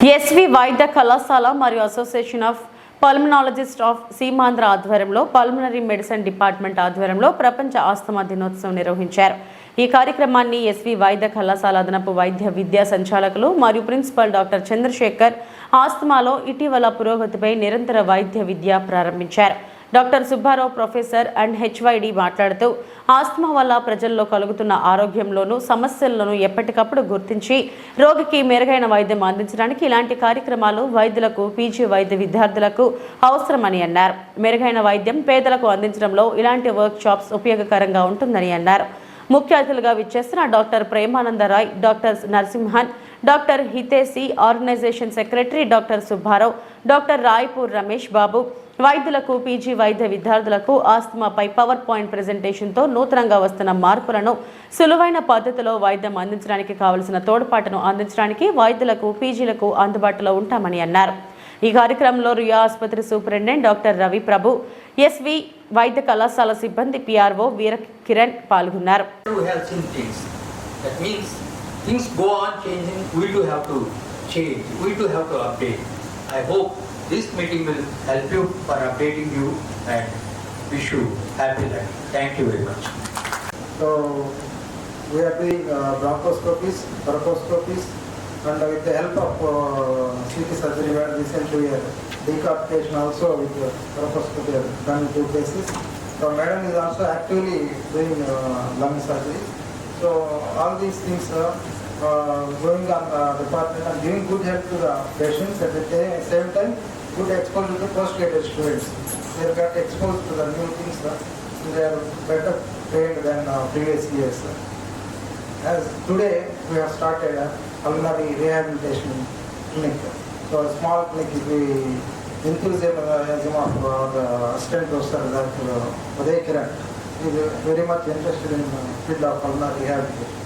SV వైద్య కళాశాల మరియు association of pulmonologist of Seemandhra ఆధ్వర్యంలో పల్మనరీ మెడిసిన్ డిపార్ట్మెంట్ ఆధ్వర్యంలో ప్రపంచ ఆస్తమా దినోత్సవం నిర్వహించారు. ఈ కార్యక్రమాన్ని ఎస్వి వైద్య కళాశాల అదనపు వైద్య విద్యా సంచాలకులు మరియు ప్రిన్సిపల్ డాక్టర్ చంద్రశేఖర్ ఆస్తమాలో ఇటీవల పురోగతిపై నిరంతర వైద్య విద్య ప్రారంభించారు. Doctor Subbarao professor and HYD మాట్లాడుతూ ఆస్తమా వల్ల ప్రజల్లో కలుగుతున్న ఆరోగ్యంలోనూ సమస్యలను ఎప్పటికప్పుడు గుర్తించి రోగికి మెరుగైన వైద్యం అందించడానికి ఇలాంటి కార్యక్రమాలు వైద్యులకు పీజీ వైద్య విద్యార్థులకు అవసరమని అన్నారు. మెరుగైన వైద్యం పేదలకు అందించడంలో ఇలాంటి వర్క్ షాప్స్ ఉపయోగకరంగా ఉంటుందని అన్నారు. ముఖ్య అతిథులుగా విచ్చేస్తున్న doctor Premananda Rai doctor Narasimhan doctor Hitesi organisation secretary doctor Subbarao doctor Raipur Ramesh Babu వైద్యులకు పీజీ వైద్య విద్యార్థులకు ఆస్తమాపై పవర్ పాయింట్ ప్రెజెంటేషన్తో నూతనంగా వస్తున్న మార్పులను సులువైన పద్ధతిలో వైద్యం అందించడానికి కావలసిన తోడ్పాటును అందించడానికి వైద్యులకు పీజీలకు అందుబాటులో ఉంటామని అన్నారు. ఈ కార్యక్రమంలో రియా ఆసుపత్రి superintendent doctor Ravi Prabhu S V వైద్య కళాశాల సిబ్బంది పిఆర్ఓ వీర కిరణ్ పాల్గొన్నారు things go on changing, we do have to change, we do have to update. I hope this meeting will help you for updating you and wish you happy life. Thank you very much. So we are doing uh, bronchoscopies, bronchoscopies, and with the help of uh, CT surgery, we are recently uh, decapitation also with uh, bronchoscopy done two cases. So madam is also actively doing uh, lung surgery. So all these things are uh, going on uh, department and giving good help to the patients at the same time good exposure to postgraduate students. They got exposed to the new things. Uh, they are better trained than uh, previous years. As today we have started a pulmonary rehabilitation clinic. So a small clinic the enthusiasm of uh, the assistant professor that uh, Uday Kiran is uh, very much interested in uh, field of pulmonary rehabilitation.